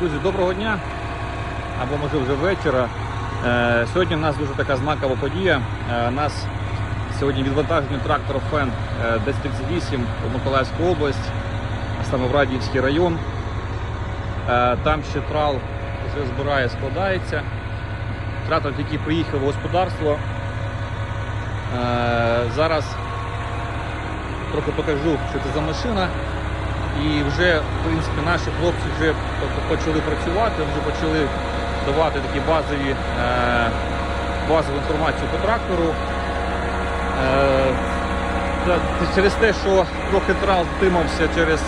Друзі, доброго дня або може вже вечора. Е, Сьогодні у нас дуже така знакова подія. Е, У нас сьогодні відвантажений трактор Фен е, 1038 у Миколаївську область, саме в Радіївський район. Е, Там ще трал вже збирає, складається. Трактор тільки приїхав в господарство. Е, Зараз трохи покажу, що це за машина. І вже, в принципі, наші хлопці вже почали працювати, вже почали давати такі базові, е, базову інформацію по трактору. Е, через те, що трохи трал затримався через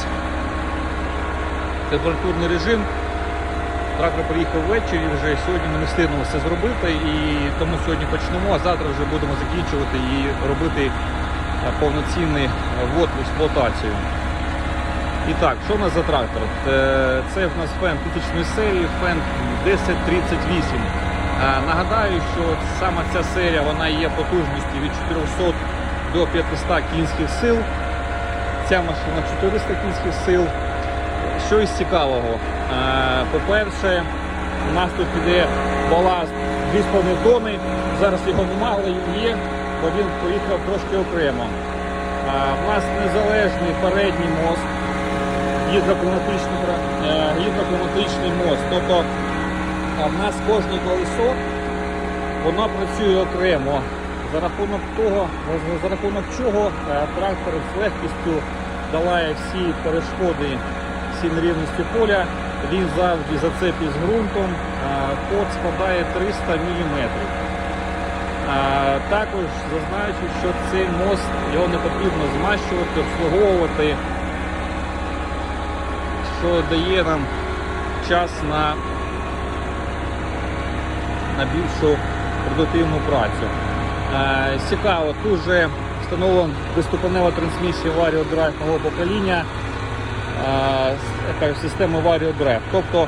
температурний режим, трактор приїхав ввечері, вже сьогодні ми не встигнули все зробити, і тому сьогодні почнемо, а завтра вже будемо закінчувати і робити е, повноцінний ввод в експлуатацію. І так, що у нас за трактор? Е, Це в нас фен тисячної серії, фен 1038. Е, Нагадаю, що саме ця серія вона є потужністю від 400 до 500 кінських сил. Ця машина 400 кінських сил. Що із цікавого? Е, По-перше, у нас тут іде баласт 2,5 тонни. Зараз його він є, бо він поїхав трошки окремо. У нас незалежний передній мост гідрокліматичний, е, гідрокліматичний мост. Тобто в нас кожне колесо воно працює окремо. За рахунок того, за- рахунок чого е, трактор з легкістю долає всі перешкоди, всі нерівності поля. Він завжди зацепить з ґрунтом. Код складає 300 мм. Також зазначу, що цей мост його не потрібно змащувати, обслуговувати що дає нам час на, на більшу продуктивну працю. Е, цікаво, тут вже встановлена безступенева трансмісія Vario Drive нового покоління е, с- система Vario Drive. Тобто е,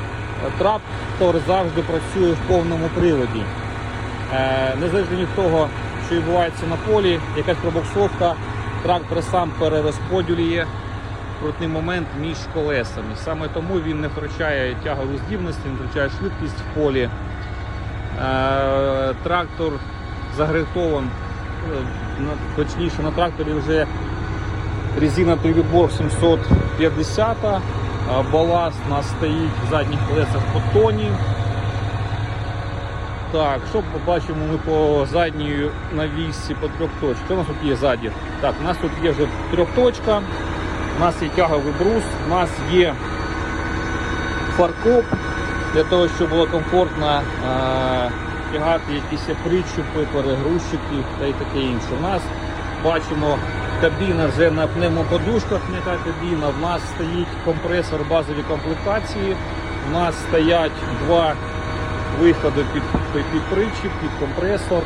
трактор завжди працює в повному приводі. Е, Незалежно від того, що відбувається на полі, якась пробуксовка, трактор сам перерозподілює крутний момент між колесами. Саме тому він не втрачає тягову здібності, не втрачає швидкість в полі. Е, Трактор загрифтован, е, точніше на тракторі вже резина прибор 750, а баласт у нас стоїть в задніх колесах по тоні. Так, що побачимо ми по задній навісці по трьохточці? Що у нас тут є ззаді? Так, у нас тут є вже трьохточка, у нас є тяговий брус, у нас є фаркоп для того, щоб було комфортно тягати якісь причупи, перегрузчики та й таке інше. У нас бачимо кабіна вже на пневмоподушках, м'яка кабіна. У нас стоїть компресор базові комплектації. У нас стоять два виходи під, під, під причіп, під компресор,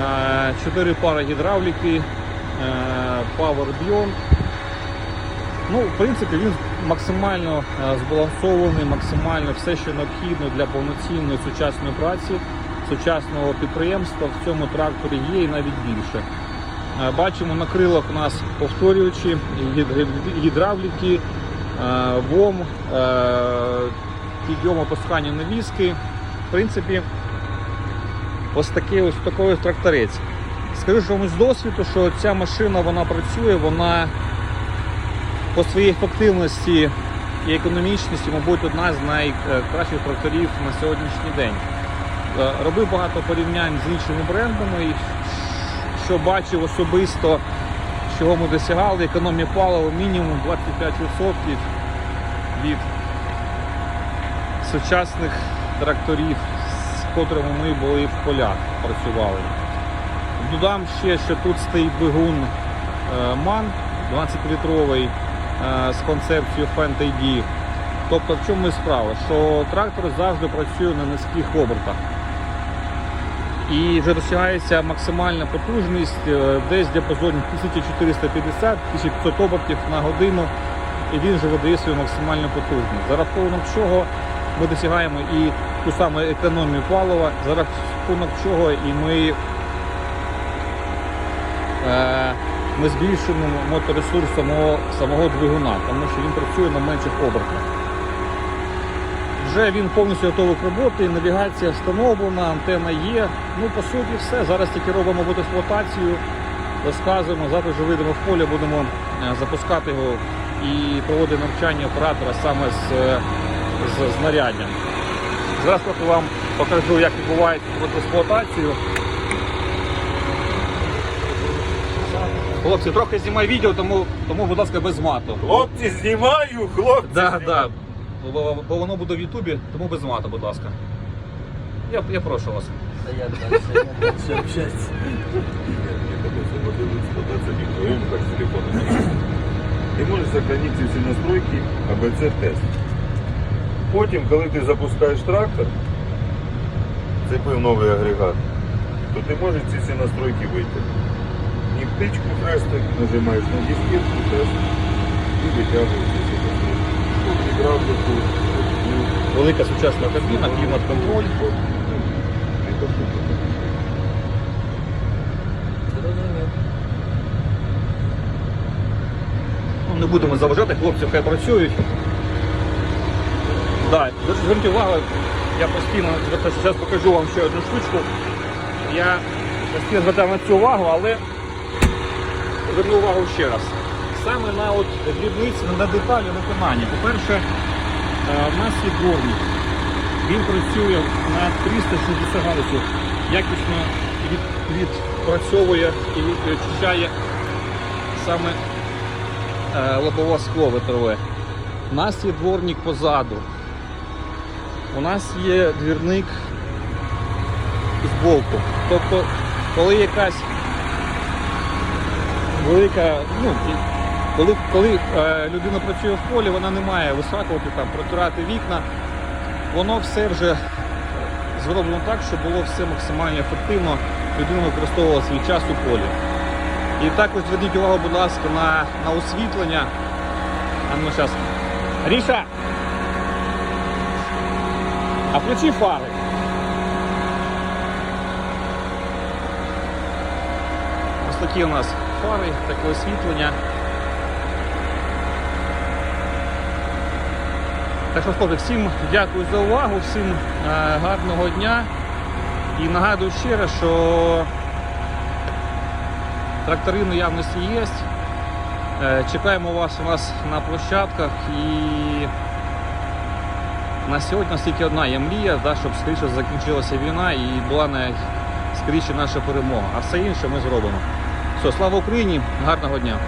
е, чотири пари гідравліки, е, Power Beyond. Ну, в принципі, він максимально е, збалансований, максимально все, що необхідно для повноцінної сучасної праці, сучасного підприємства в цьому тракторі є і навіть більше. Е, Бачимо на крилах у нас повторювачі, гідравліки, е, ВОМ, е, підйом опускання навіски. В принципі, ось такий ось такий тракторець. Скажу вам з досвіду, що ця машина вона працює, вона по своїй ефективності і економічності, мабуть, одна з найкращих тракторів на сьогоднішній день. Е, Робив багато порівнянь з іншими брендами, і що бачив особисто, чого ми досягали, економія палива мінімум 25% від сучасних тракторів, з котрими ми були в полях працювали. Додам ще, що тут стоїть двигун е, MAN 12-літровий е, з концепцією Fendt Тобто в чому справа? Що трактор завжди працює на низьких обертах. І вже досягається максимальна потужність е, десь в діапазоні 1450-1500 обертів на годину, і він вже видає свою максимальну потужність. За рахунок чого ми досягаємо і ту саму економію палива, за рахунок чого і ми е, ми збільшуємо моторесурс самого, самого двигуна, тому що він працює на менших обертах. Вже він повністю готовий к роботи, навігація встановлена, антенна є. Ну, по суті, все. Зараз тільки робимо експлуатацію, розказуємо. Завтра вже вийдемо в поле, будемо е, запускати його і проводити навчання оператора саме з, е, з знаряддям. Зараз вам покажу, як відбувається експлуатацію. Хлопці, трохи знімаю відео, тому, тому будь ласка, без мату. Хлопці, знімаю, хлопці. Да, знімаю. да. Бо, бо воно буде в Ютубі, тому без мата, будь ласка. Я, я прошу вас. А як дальше? Як дальше общатися? Ти можеш сохранити ці всі настройки АБЦ тест. Потім, коли ти запускаєш трактор, цепив новий агрегат, то ти можеш ці всі настройки вийти. І птичку хрестик, нажимаєш на дискетку тест і витягуєш. Тут тут Велика сучасна кабіна, клімат-контроль. Ну, не будемо заважати, хлопці хай працюють. Да, зверніть увагу, я постійно зараз покажу вам ще одну штучку. Я постійно звертав на цю увагу, але зверну увагу ще раз. Саме на от дрібниці, на деталі виконання. По-перше, е, в нас є дворник. Він працює на 360 градусів, якісно від, відпрацьовує і відчищає саме е, лобове скло ветрове. У нас є дворник позаду. У нас є двірник збоку. Тобто, коли якась велика, ну, коли, коли е, людина працює в полі, вона не має висакувати, там, протирати вікна, воно все вже зроблено так, щоб було все максимально ефективно, людина використовувала свій час у полі. І також зверніть увагу, будь ласка, на, на освітлення. А ну зараз. Ріша! А включи фари. Ось такі у нас фари, таке освітлення. Так що, хлопці, всім дякую за увагу, всім е, гарного дня. І нагадую ще раз, що трактори наявності є. Е, Чекаємо вас у нас на площадках і на сьогодні тільки одна є мрія, да, щоб скоріше закінчилася війна і була навіть скоріше наша перемога. А все інше ми зробимо. Все, слава Україні, гарного дня!